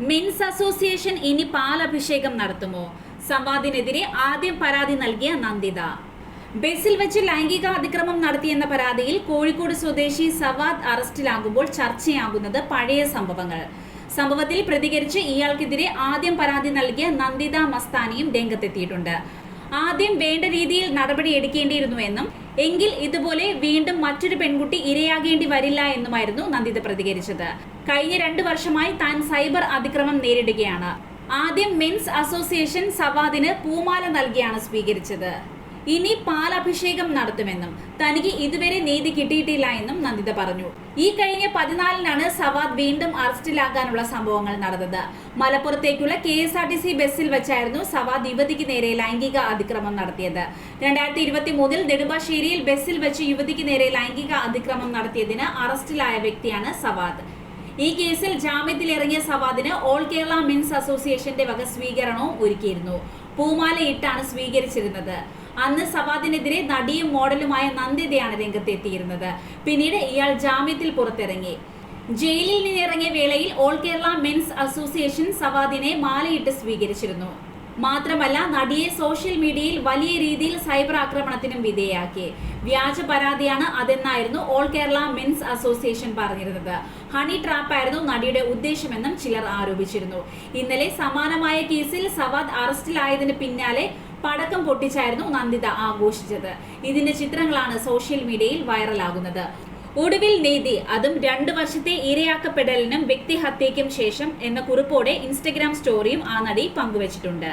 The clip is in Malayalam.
മെൻസ് അസോസിയേഷൻ ഇനി പാലഭിഷേകം നടത്തുമോ? സംവാദിനെതിരെ ആദ്യം പരാതി നൽകിയ നന്ദിത. ബസിൽ വെച്ച് ലൈംഗിക അതിക്രമം നടത്തിയെന്ന പരാതിയിൽ കോഴിക്കോട് സ്വദേശി സവാദ് അറസ്റ്റിലാകുമ്പോൾ ചർച്ചയാകുന്നത് പഴയ സംഭവങ്ങൾ. സംഭവത്തിൽ പ്രതികരിച്ച് ഇയാൾക്കെതിരെ ആദ്യം പരാതി നൽകിയ നന്ദിത മസ്താനിയും രംഗത്തെത്തിയിട്ടുണ്ട്. ആദ്യം വേണ്ട രീതിയിൽ നടപടി എടുക്കേണ്ടിയിരുന്നുവെന്നും എങ്കിൽ ഇതുപോലെ വീണ്ടും മറ്റൊരു പെൺകുട്ടി ഇരയാകേണ്ടി വരില്ല എന്നുമായിരുന്നു നന്ദിത പ്രതികരിച്ചത്. കഴിഞ്ഞ രണ്ടു വർഷമായി താൻ സൈബർ അതിക്രമം നേരിടുകയാണ്. ആദ്യം മെൻസ് അസോസിയേഷൻ സവാദിന് പൂമാല നൽകിയാണ് സ്വീകരിച്ചത്. ഇനി പാലഭിഷേകം നടത്തുമെന്നും തനിക്ക് ഇതുവരെ നീതി കിട്ടിയിട്ടില്ല എന്നും നന്ദിത പറഞ്ഞു. ഈ കഴിഞ്ഞ പതിനാലിനാണ് സവാദ് വീണ്ടും അറസ്റ്റിലാകാനുള്ള സംഭവങ്ങൾ നടന്നത്. മലപ്പുറത്തേക്കുള്ള K S R T C ബസ്സിൽ വെച്ചായിരുന്നു സവാദ് യുവതിക്ക് നേരെ ലൈംഗിക അതിക്രമം നടത്തിയത്. രണ്ടായിരത്തി ഇരുപത്തി മൂന്നിൽ നെടുമ്പാശ്ശേരിയിൽ ബസ്സിൽ വെച്ച് യുവതിക്ക് നേരെ ലൈംഗിക അതിക്രമം നടത്തിയതിന് അറസ്റ്റിലായ വ്യക്തിയാണ് സവാദ്. ഈ കേസിൽ ജാമ്യത്തിൽ ജാമ്യത്തിലിറങ്ങിയ സവാദിന് ഓൾ കേരള മെൻസ് അസോസിയേഷന്റെ വക സ്വീകരണവും ഒരുക്കിയിരുന്നു. പൂമാല ഇട്ടാണ് സ്വീകരിച്ചിരുന്നത്. അന്ന് സവാദിനെതിരെ നടിയും മോഡലുമായ നന്ദിതയാണ് രംഗത്തെത്തിയിരുന്നത്. പിന്നീട് ഇയാൾ ജാമ്യത്തിൽ പുറത്തിറങ്ങി. ജയിലിൽ നിന്നിറങ്ങിയ വേളയിൽ ഓൾ കേരള മെൻസ് അസോസിയേഷൻ സവാദിനെ മാലയിട്ട് സ്വീകരിച്ചിരുന്നു. മാത്രമല്ല നടിയെ സോഷ്യൽ മീഡിയയിൽ വലിയ രീതിയിൽ സൈബർ ആക്രമണത്തിനും വിധേയാക്കി. വ്യാജ പരാതിയാണ് അതെന്നായിരുന്നു ഓൾ കേരള മെൻസ് അസോസിയേഷൻ പറഞ്ഞിരുന്നത്. ഹണി ട്രാപ്പ് ആയിരുന്നു നടിയുടെ ഉദ്ദേശമെന്നും ചിലർ ആരോപിച്ചിരുന്നു. ഇന്നലെ സമാനമായ കേസിൽ സവാദ് അറസ്റ്റിലായതിന് പിന്നാലെ പടക്കം പൊട്ടിച്ചായിരുന്നു നന്ദിത ആഘോഷിച്ചത്. ഇതിന്റെ ചിത്രങ്ങളാണ് സോഷ്യൽ മീഡിയയിൽ വൈറലാകുന്നത്. ഒടുവിൽ നീതി അതും രണ്ട് വർഷത്തെ ഇരയാക്കപ്പെടലിനും വ്യക്തിഹത്യയ്ക്കും ശേഷം എന്ന കുറിപ്പോടെ ഇൻസ്റ്റഗ്രാം സ്റ്റോറിയും ആ നടി പങ്കുവച്ചിട്ടുണ്ട്.